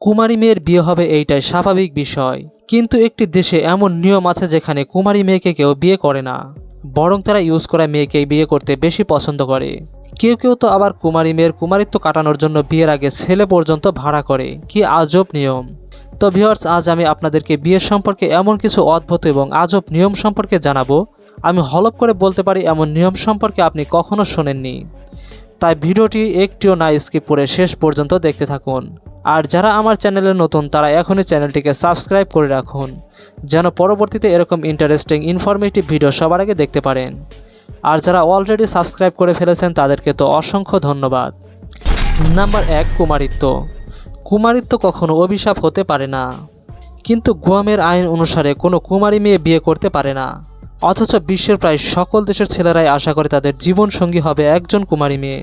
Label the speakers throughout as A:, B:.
A: কুমারী মেয়ের বিয়ে হবে এইটাই স্বাভাবিক বিষয়। কিন্তু একটি দেশে এমন নিয়ম আছে যেখানে কুমারী মেয়েকে কেউ বিয়ে করে না। বরং তারা ইউজ করা মেয়েকেই বিয়ে করতে বেশি পছন্দ করে। কেউ কেউ তো আবার কুমারী মেয়ের কুমারিত্ব কাটানোর জন্য বিয়ের আগে ছেলে পর্যন্ত ভাড়া করে। কি আজব নিয়ম। তো ভিউয়ার্স, আজ আমি আপনাদেরকে বিয়ের সম্পর্কে এমন কিছু অদ্ভুত এবং আজব নিয়ম সম্পর্কে জানাব। আমি হলপ করে বলতে পারি, এমন নিয়ম সম্পর্কে আপনি কখনো শোনেননি। তাই ভিডিওটি একটিও না স্কিপ করে শেষ পর্যন্ত দেখতে থাকুন। আর যারা আমার চ্যানেলে নতুন, তারা এখনই চ্যানেলটিকে সাবস্ক্রাইব করে রাখুন, যেন পরবর্তীতে এরকম ইন্টারেস্টিং ইনফরমেটিভ ভিডিও সবার আগে দেখতে পারেন। আর যারা অলরেডি সাবস্ক্রাইব করে ফেলেছেন, তাদেরকে তো অসংখ্য ধন্যবাদ। নাম্বার এক, কুমারিত্ব। কুমারিত্ব কখনো অভিশাপ হতে পারে না, কিন্তু গুয়ামের আইন অনুসারে কোনো কুমারী মেয়ে বিয়ে করতে পারে না। অথচ বিশ্বের প্রায় সকল দেশের ছেলেরাই আশা করে তাদের জীবনসঙ্গী হবে একজন কুমারী মেয়ে।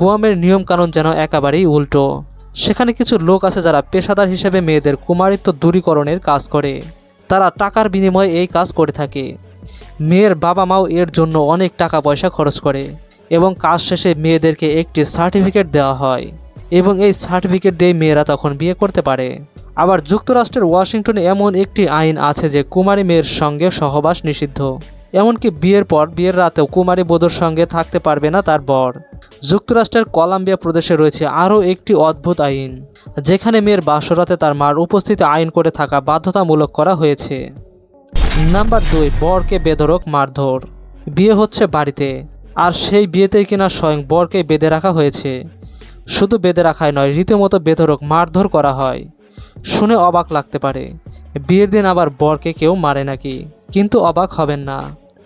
A: গুয়ামের নিয়মকানুন যেন একেবারেই উল্টো। সেখানে কিছু লোক আছে যারা পেশাদার হিসেবে মেয়েদের কুমারিত্ব দূরীকরণের কাজ করে। তারা টাকার বিনিময়ে এই কাজ করে থাকে। মেয়ের বাবা মাও এর জন্য অনেক টাকা পয়সা খরচ করে এবং কাজ শেষে মেয়েদেরকে একটি সার্টিফিকেট দেওয়া হয় এবং এই সার্টিফিকেট দিয়ে মেয়েরা তখন বিয়ে করতে পারে। আবার যুক্তরাষ্ট্রের ওয়াশিংটনে এমন একটি আইন আছে যে কুমারী মেয়ের সঙ্গে সহবাস নিষিদ্ধ। এমনকি বিয়ের পর, বিয়ের রাতেও কুমারী বধূর সঙ্গে থাকতে পারবে না তার বর। যুক্তরাষ্ট্রের কলাম্বিয়া প্রদেশে রয়েছে আরও একটি অদ্ভুত আইন, যেখানে মেয়ের বাসরাতে তার মার উপস্থিতি আইন করে থাকা বাধ্যতামূলক করা হয়েছে। নাম্বার দুই, বরকে বেধরক মারধর। বিয়ে হচ্ছে বাড়িতে, আর সেই বিয়েতেই কিনা স্বয়ং বরকে বেঁধে রাখা হয়েছে। শুধু বেঁধে রাখাই নয়, রীতিমতো বেধরক মারধর করা হয়। শুনে অবাক লাগতে পারে, বিয়ের দিন আবার বরকে কেউ মারে নাকি? কিন্তু অবাক হবেন না।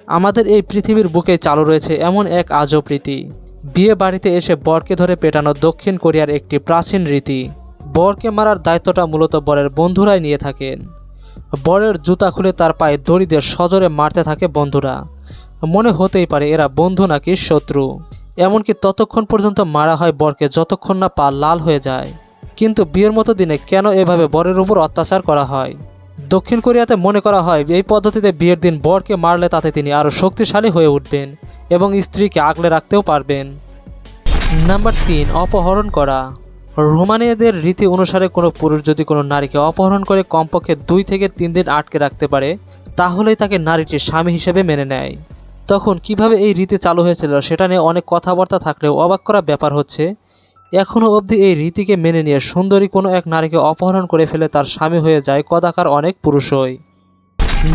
A: আমাদের এই পৃথিবীর বুকে চালু রয়েছে এমন এক আজব রীতি। বিয়ে বাড়িতে এসে বরকে ধরে পেটানো দক্ষিণ কোরিয়ার একটি প্রাচীন রীতি। বরকে মারার দায়িত্বটা মূলত বরের বন্ধুরাই নিয়ে থাকেন। বরের জুতা খুলে তার পায়ে দড়ি দিয়ে সজোরে মারতে থাকে বন্ধুরা। মনে হতেই পারে এরা বন্ধু নাকি শত্রু। এমনকি ততক্ষণ পর্যন্ত মারা হয় বরকে যতক্ষণ না পা লাল হয়ে যায়। কিন্তু বিয়ের মতো দিনে কেন এভাবে বরের উপর অত্যাচার করা হয়? দক্ষিণ কোরিয়াতে মনে করা হয়, এই পদ্ধতিতে বিয়ের দিন বরকে মারলে তাতে তিনি আরও শক্তিশালী হয়ে উঠবেন এবং স্ত্রীকে আগলে রাখতেও পারবেন। নাম্বার তিন, অপহরণ করা। রোমানিয়াদের রীতি অনুসারে কোনো পুরুষ যদি কোনো নারীকে অপহরণ করে কমপক্ষে দুই থেকে তিন দিন আটকে রাখতে পারে, তাহলেই তাকে নারীটির স্বামী হিসেবে মেনে নেয়। তখন কীভাবে এই রীতি চালু হয়েছিল সেটা নিয়ে অনেক কথাবার্তা থাকলেও অবাক করা ব্যাপার হচ্ছে এখনও অবধি এই রীতিকে মেনে নিয়ে সুন্দরী কোনো এক নারীকে অপহরণ করে ফেলে তার স্বামী হয়ে যায় কদাকার অনেক পুরুষই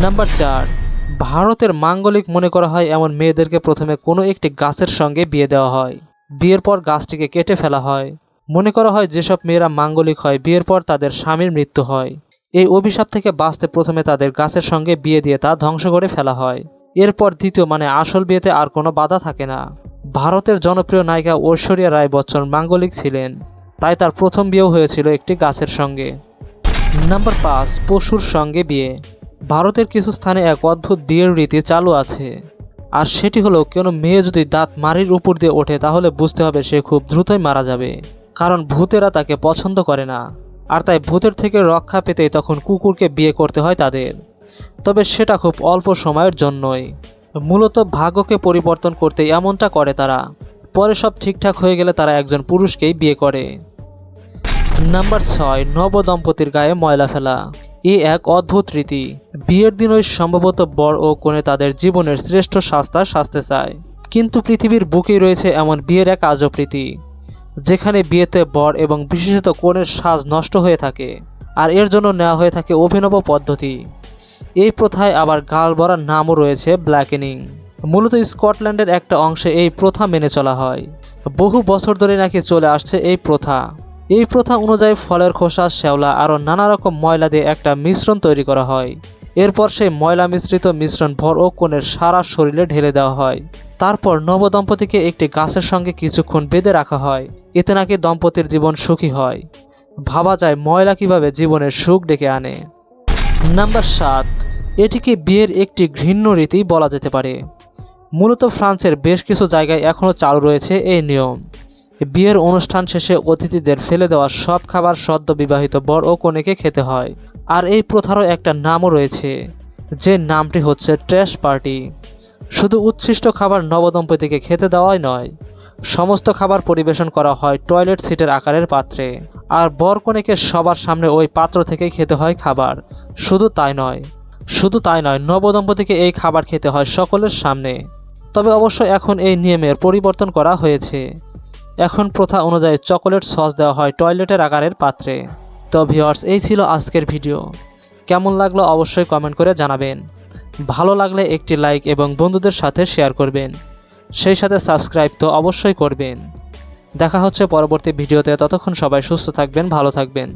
A: নাম্বার চার, ভারতের মাঙ্গলিক মনে করা হয় এমন মেয়েদেরকে প্রথমে কোনো একটি গাছের সঙ্গে বিয়ে দেওয়া হয়। বিয়ের পর গাছটিকে কেটে ফেলা হয়। মনে করা হয় যেসব মেয়েরা মাঙ্গলিক হয়, বিয়ের পর তাদের স্বামীর মৃত্যু হয়। এই অভিশাপ থেকে বাঁচতে প্রথমে তাদের গাছের সঙ্গে বিয়ে দিয়ে তা ধ্বংস করে ফেলা হয়। এরপর দ্বিতীয় মানে আসল বিয়েতে আর কোনো বাধা থাকে না। ভারতের জনপ্রিয় নায়িকা ঐশ্বরিয়া রায় বচ্চন মাঙ্গলিক ছিলেন, তাই তার প্রথম বিয়েও হয়েছিল একটি গাছের সঙ্গে। নাম্বার পাঁচ, পশুর সঙ্গে বিয়ে। ভারতের কিছু স্থানে এক অদ্ভুত বিয়ের রীতি চালু আছে। আর সেটি হলো, কোনো মেয়ে যদি দাঁত মারির উপর দিয়ে ওঠে, তাহলে বুঝতে হবে সে খুব দ্রুতই মারা যাবে। কারণ ভূতেরা তাকে পছন্দ করে না। আর তাই ভূতের থেকে রক্ষা পেতেই তখন কুকুরকে বিয়ে করতে হয় তাদের। তবে সেটা খুব অল্প সময়ের জন্যই। মূলত ভাগ্যকে পরিবর্তন করতে এমনটা করে তারা। পরে সব ঠিকঠাক হয়ে গেলে তারা একজন পুরুষকেই বিয়ে করে। নাম্বার ছয়, নব দম্পতির গায়ে ময়লা ফেলা। এ এক অদ্ভুত রীতি। বিয়ের দিন ওই সম্ভবত বর ও কনে তাদের জীবনের শ্রেষ্ঠ শাস্তা সাজতে চায়। কিন্তু পৃথিবীর বুকেই রয়েছে এমন বিয়ের এক আজব রীতি, যেখানে বিয়েতে বর এবং বিশেষত কনের সাজ নষ্ট হয়ে থাকে, আর এর জন্য নেওয়া হয়ে থাকে অভিনব পদ্ধতি। এই প্রথায় আবার গাল বরার নামও রয়েছে ব্ল্যাকেনিং। মূলত স্কটল্যান্ডের একটা অংশে এই প্রথা মেনে চলা হয়। বহু বছর ধরে নাকি চলে আসছে এই প্রথা। এই প্রথা অনুযায়ী ফলের খোসা, শ্যাওলা আরও নানা রকম ময়লা দিয়ে একটা মিশ্রণ তৈরি করা হয়। এরপর সেই ময়লা মিশ্রিত মিশ্রণ ভর ও কোণের সারা শরীরে ঢেলে দেওয়া হয়। তারপর নবদম্পতিকে একটি গাছের সঙ্গে কিছুক্ষণ বেঁধে রাখা হয়। এতে নাকি দম্পতির জীবন সুখী হয়। ভাবা যায় ময়লা কীভাবে জীবনের সুখ ডেকে আনে। নাম্বার সাত। এটিকে বিয়ের একটি ঘৃণ্য রীতি বলা যেতে পারে। মূলত ফ্রান্সের বেশ কিছু জায়গায় এখনও চালু রয়েছে এই নিয়ম। বিয়ের অনুষ্ঠান শেষে অতিথিদের ফেলে দেওয়া সব খাবার সদ্য বিবাহিত বর ও কনেকে খেতে হয়। আর এই প্রথারও একটা নামও রয়েছে, যে নামটি হচ্ছে ট্র্যাশ পার্টি। শুধু উচ্ছিষ্ট খাবার নবদম্পতিকে খেতে দেওয়াই নয়, সমস্ত খাবার পরিবেশন করা হয় টয়লেট সিটের আকারের পাত্রে। আর বরকনেকে সবার সামনে ওই পাত্র থেকেই খেতে হয় খাবার, শুধু তাই নয়। শুধু তাই নয়, নবদম্পতিকে এই খাবার খেতে হয় সকলের সামনে। তবে অবশ্য এখন এই নিয়মের পরিবর্তন করা হয়েছে। এখন প্রথা অনুযায়ী চকোলেট সস দেওয়া হয় টয়লেটের আকারের পাত্রে। তো ভিওয়ার্স এই ছিল আজকের ভিডিও। কেমন লাগল অবশ্যই কমেন্ট করে জানাবেন। ভালো লাগলে একটি লাইক এবং বন্ধুদের সাথে শেয়ার করবেন। সেই সাথে সাবস্ক্রাইব তো অবশ্যই করবেন। দেখা হচ্ছে পরবর্তী ভিডিওতে। ততক্ষণ সবাই সুস্থ থাকবেন, ভালো থাকবেন।